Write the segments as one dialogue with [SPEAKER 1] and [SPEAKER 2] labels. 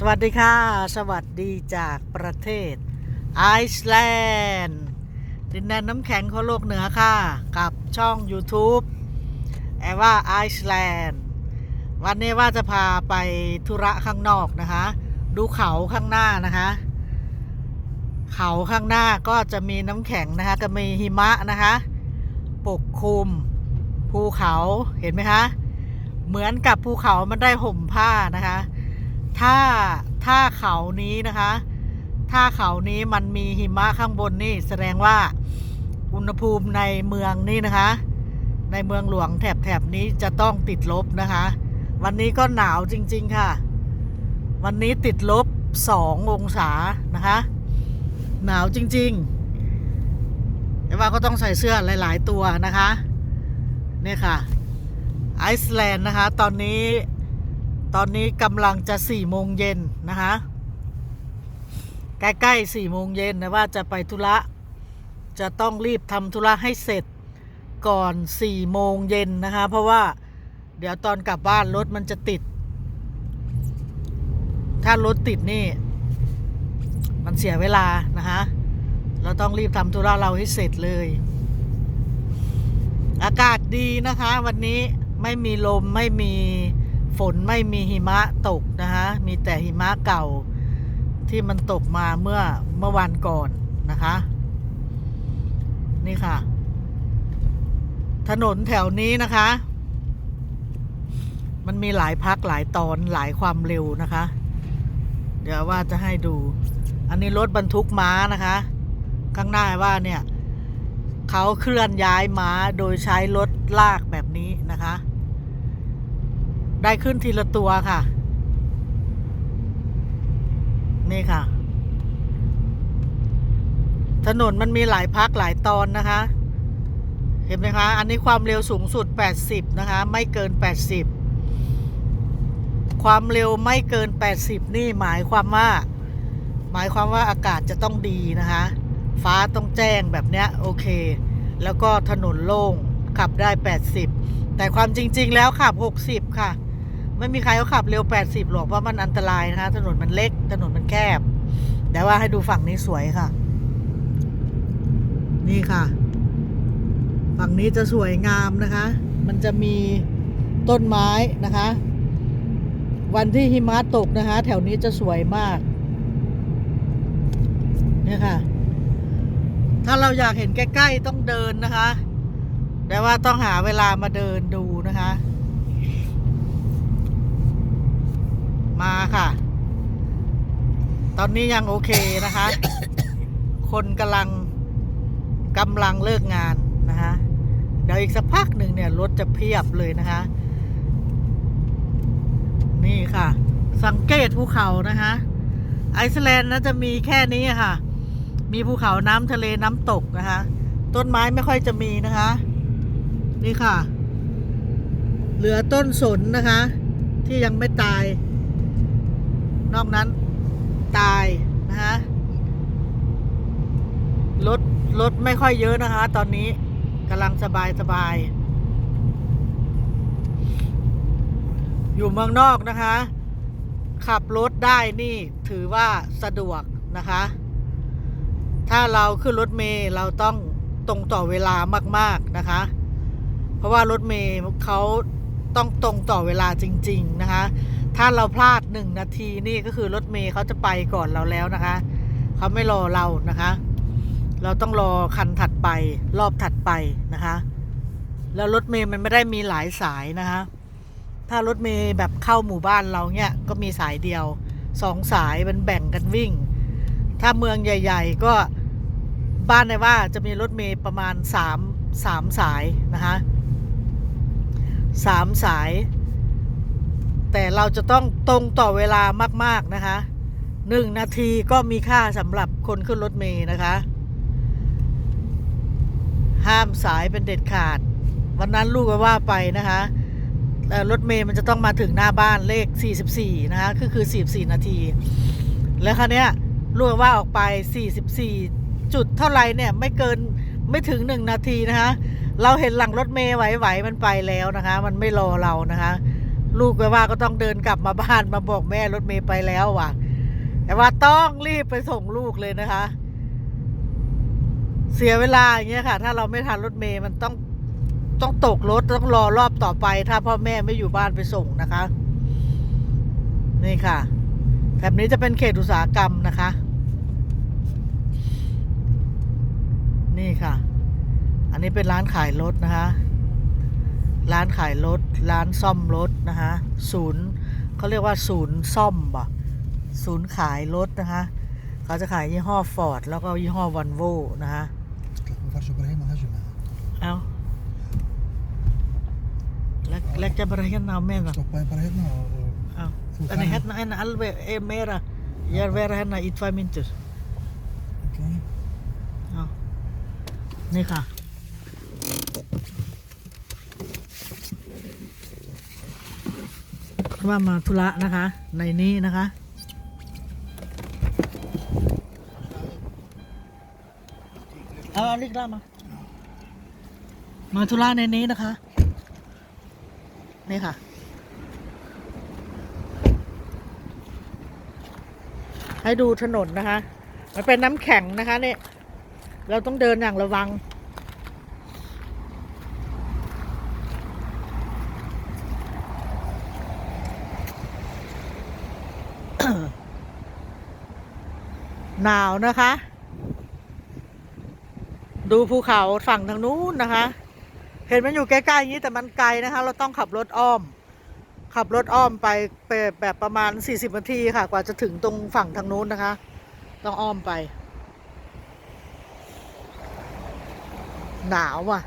[SPEAKER 1] สวัสดีค่ะ สวัสดีจากประเทศไอซ์แลนด์ดินแดนน้ำแข็งของโลกเหนือค่ะ กับช่อง YouTube แอว่าไอซ์แลนด์วันนี้ว่าจะพาไปธุระข้างนอกนะคะ ดูเขาข้างหน้านะคะ เขาข้างหน้าก็จะมีน้ำแข็งนะคะ ก็มีหิมะนะคะ ปกคลุมภูเขาเห็นไหมคะ เหมือนกับภูเขามันได้ห่มผ้านะคะ ถ้าถ้าเขานี้นะคะ ถ้าเขานี้มันมีหิมะข้างบนนี่แสดงว่าอุณหภูมิในเมืองนี่นะคะ ในเมืองหลวงแถบแถบนี้จะต้องติดลบนะคะ วันนี้ก็หนาวจริง ๆ ค่ะ วันนี้ติดลบสององศานะคะ หนาวจริงๆแต่ว่าก็ต้องใส่เสื้อหลาย ๆ ตัวนะคะ เนี่ยค่ะ ไอซ์แลนด์นะคะ ตอนนี้ ตอนนี้กำลังจะสี่โมงเย็นนะคะใกล้ๆสี่โมงเย็นนะว่าจะไปธุระ จะต้องรีบทำธุระให้เสร็จก่อนสี่โมงเย็นนะคะ เพราะว่าเดี๋ยวตอนกลับบ้านรถมันจะติด ถ้ารถติดนี่ มันเสียเวลานะคะ เราต้องรีบทำธุระเราให้เสร็จเลย อากาศดีนะคะ วันนี้ไม่มีลมไม่มี ฝนไม่มีหิมะตกนะคะมีแต่หิมะเก่าที่มันตกมาเมื่อเมื่อวันก่อนนะคะ นี่ค่ะ ถนนแถวนี้นะคะ มันมีหลายพักหลายตอนหลายความเร็วนะคะ เดี๋ยวว่าจะให้ดู อันนี้รถบรรทุกม้านะคะ ข้างหน้าว่าเนี่ยเขาเคลื่อนย้ายม้าโดยใช้รถลากแบบนี้นะคะ ได้ขึ้นทีละตัวค่ะ นี่ค่ะ ถนนมันมีหลายพักหลายตอนนะคะ เห็นไหมคะ อันนี้ความเร็วสูงสุด 80 นะคะ ไม่เกิน 80 ความเร็วไม่เกิน 80 นี่หมายความว่า หมายความว่าอากาศจะต้องดีนะคะ ฟ้าต้องแจ้งแบบเนี้ยโอเค แล้วก็ถนนโล่งขับได้ 80 แต่ความจริง ๆ แล้วขับ 60 ค่ะ ไม่มีใครเขาขับเร็ว 80 หรอกเพราะมันอันตรายนะคะ ถนนมันเล็ก ถนนมันแคบ แต่ว่าให้ดูฝั่งนี้สวยค่ะ นี่ค่ะ ฝั่งนี้จะสวยงามนะคะ มันจะมีต้นไม้นะคะ วันที่หิมะตกนะคะ แถวนี้จะสวยมากเนี่ยค่ะ ถ้าเราอยากเห็นใกล้ ๆ ต้องเดินนะคะ แต่ว่าต้องหาเวลามาเดินดูนะคะ มาค่ะ ตอนนี้ยังโอเคนะคะ คนกำลังกำลังเลิกงานนะคะเดี๋ยวอีกสักพักหนึ่งเนี่ยรถจะเพียบเลยนะคะ นี่ค่ะ สังเกตภูเขานะคะ ไอซ์แลนด์นะจะมีแค่นี้ค่ะ มีภูเขาน้ำทะเลน้ำตกนะคะ ต้นไม้ไม่ค่อยจะมีนะคะ นี่ค่ะ เหลือต้นสนนะคะ ที่ยังไม่ตาย นอกนั้นตายนะคะรถรถไม่ค่อยเยอะนะคะ ตอนนี้กำลังสบายสบาย อยู่เมืองนอกนะคะ ขับรถได้นี่ถือว่าสะดวกนะคะ ถ้าเราขึ้นรถเมล์เราต้องตรงต่อเวลามาก ๆนะคะ เพราะว่ารถเมล์เขาต้องตรงต่อเวลาจริง ๆ นะคะ ถ้าเราพลาดหนึ่งนาทีนี่ก็คือรถเมล์เขาจะไปก่อนเราแล้วนะคะ เขาไม่รอเรานะคะ เราต้องรอคันถัดไป รอบถัดไปนะคะ แล้วรถเมล์มันไม่ได้มีหลายสายนะคะ ถ้ารถเมล์แบบเข้าหมู่บ้านเราเนี่ยก็มีสายเดียวสองสายมันแบ่งกันวิ่ง ถ้าเมืองใหญ่ ๆ ก็บ้านในว่าจะมีรถเมล์ประมาณสามสามสายนะคะสามสาย แต่เราจะต้องตรงต่อเวลามาก ๆ นะคะหนึ่งนาทีก็มีค่าสำหรับคนขึ้นรถเมล์นะคะ ห้ามสายเป็นเด็ดขาด วันนั้นลูกก็ว่าไปนะคะเอ่รถเมล์มันจะต้องมาถึงหน้าบ้านเลข 44 นะคะก็คือ 44 นาที แล้วคราวนี้ยลูกว่าออกไป 44 จุดเท่าไหร่เนี่ย ไม่เกินไม่ถึง 1 นาทีนะคะ เราเห็นหลังรถเมล์ไหวๆมันไปแล้วนะคะ มันไม่รอเรานะคะ ลูกไปว่าก็ต้องเดินกลับมาบ้านมาบอกแม่รถเมย์ไปแล้วว่ะ แต่ว่าต้องรีบไปส่งลูกเลยนะคะ เสียเวลาอย่างเงี้ยค่ะ ถ้าเราไม่ทันรถเมย์มันต้องต้องตกรถต้องรอรอบต่อไป ถ้าพ่อแม่ไม่อยู่บ้านไปส่งนะคะ นี่ค่ะแถบนี้จะเป็นเขตอุตสาหกรรมนะคะ นี่ค่ะ อันนี้เป็นร้านขายรถนะคะ ร้านขายรถ ร้านซ่อมรถนะคะศูนย์เขาเรียกว่าศูนย์ซ่อมบ่ศูนย์ขายรถนะคะเขาจะขายยี่ห้อฟอร์ดแล้วก็ยี่ห้อวันโวนะคะ
[SPEAKER 2] Kijk, we waren zo bij helemaal huisje maken.
[SPEAKER 1] เอาแล้วแล้วจะบริหารเอาแม่นเหรอ
[SPEAKER 2] Toch bij een paar nou.
[SPEAKER 1] เอาอันนี้เฮ็ดนะอันนั้นอัลเวเอเมระยาเวระเฮ็ดนะอีทไฟมินต์
[SPEAKER 2] Oké.
[SPEAKER 1] เอานี่ค่ะ ว่ามาธุระนะคะ ในนี้นะคะ เอาลิกล่ามา มาธุระในนี้นะคะ นี่ค่ะ ให้ดูถนนนะคะ มันเป็นน้ำแข็งนะคะเนี่ยเราต้องเดินอย่างระวัง หนาวนะคะ ดูภูเขาฝั่งทางนู้นนะคะ เห็นมันอยู่ใกล้ๆอย่างนี้แต่มันไกลนะคะ เราต้องขับรถอ้อม ขับรถอ้อมไปไปแบบประมาณ 40นาทีค่ะ กว่าจะถึงตรงฝั่งทางนู้นนะคะ ต้องอ้อมไป หนาวอะ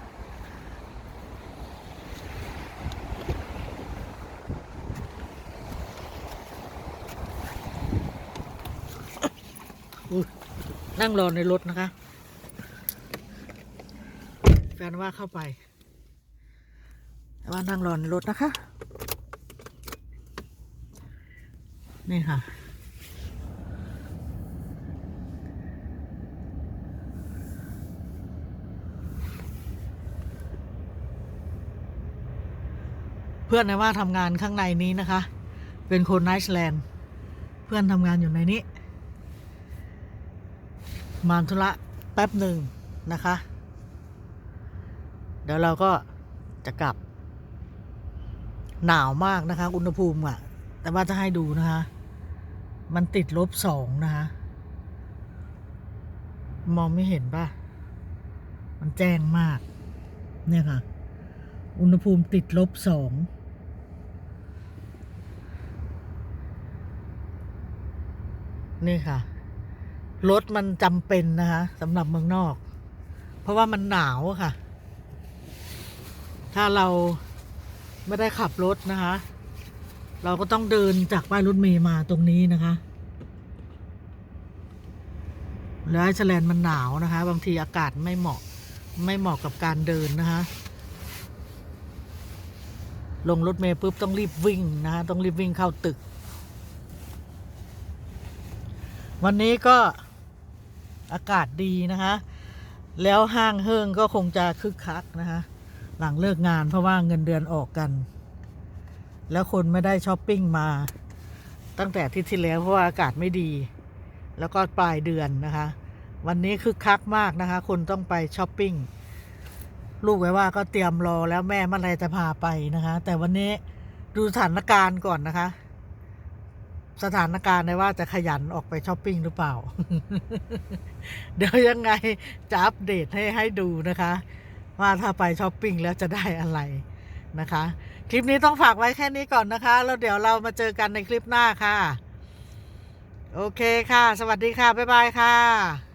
[SPEAKER 1] นั่งรอในรถนะคะ แฟนว่าเข้าไปว่านั่งรอในรถนะคะ นี่ค่ะ เพื่อนในว่าทำงานข้างในนี้นะคะ เป็นคนไนซ์แลนด์ เพื่อนทำงานอยู่ในนี้ มาธุระแป๊บหนึ่งนะคะ เดี๋ยวเราก็จะกลับ หนาวมากนะคะ อุณหภูมิอะแต่ว่าจะให้ดูนะคะ มันติดลบสองนะคะ มองไม่เห็นป่ะ มันแจ้งมาก เนี่ยค่ะ อุณหภูมิติดลบสองนี่ค่ะ รถมันจำเป็นนะคะสำหรับเมืองนอก เพราะว่ามันหนาวค่ะ ถ้าเราไม่ได้ขับรถนะคะ เราก็ต้องเดินจากป้ายรถเมย์มาตรงนี้นะคะแล้วไอซ์แลนด์มันหนาวนะคะ บางทีอากาศไม่เหมาะไม่เหมาะกับการเดินนะคะลงรถเมย์ปุ๊บต้องรีบวิ่งนะคะต้องรีบวิ่งเข้าตึก วันนี้ก็ อากาศดีนะคะ แล้วห้างเฮิงก็คงจะคึกคักนะคะ หลังเลิกงานเพราะว่าเงินเดือนออกกัน แล้วคนไม่ได้ช้อปปิ้งมา ตั้งแต่ที่ที่แล้วเพราะว่าอากาศไม่ดี แล้วก็ปลายเดือนนะคะ วันนี้คึกคักมากนะคะ คนต้องไปช้อปปิ้งลูกไว้ว่าก็เตรียมรอแล้วแม่เมื่อไรจะพาไปนะคะ แต่วันนี้ดูสถานการณ์ก่อนนะคะ สถานการณ์ในว่าจะขยันออกไปช้อปปิ้งหรือเปล่า เดี๋ยวยังไงจะอัปเดตให้ให้ดูนะคะ ว่าถ้าไปช้อปปิ้งแล้วจะได้อะไรนะคะ คลิปนี้ต้องฝากไว้แค่นี้ก่อนนะคะ แล้วเดี๋ยวเรามาเจอกันในคลิปหน้าค่ะ โอเคค่ะ สวัสดีค่ะ บ๊ายบายค่ะ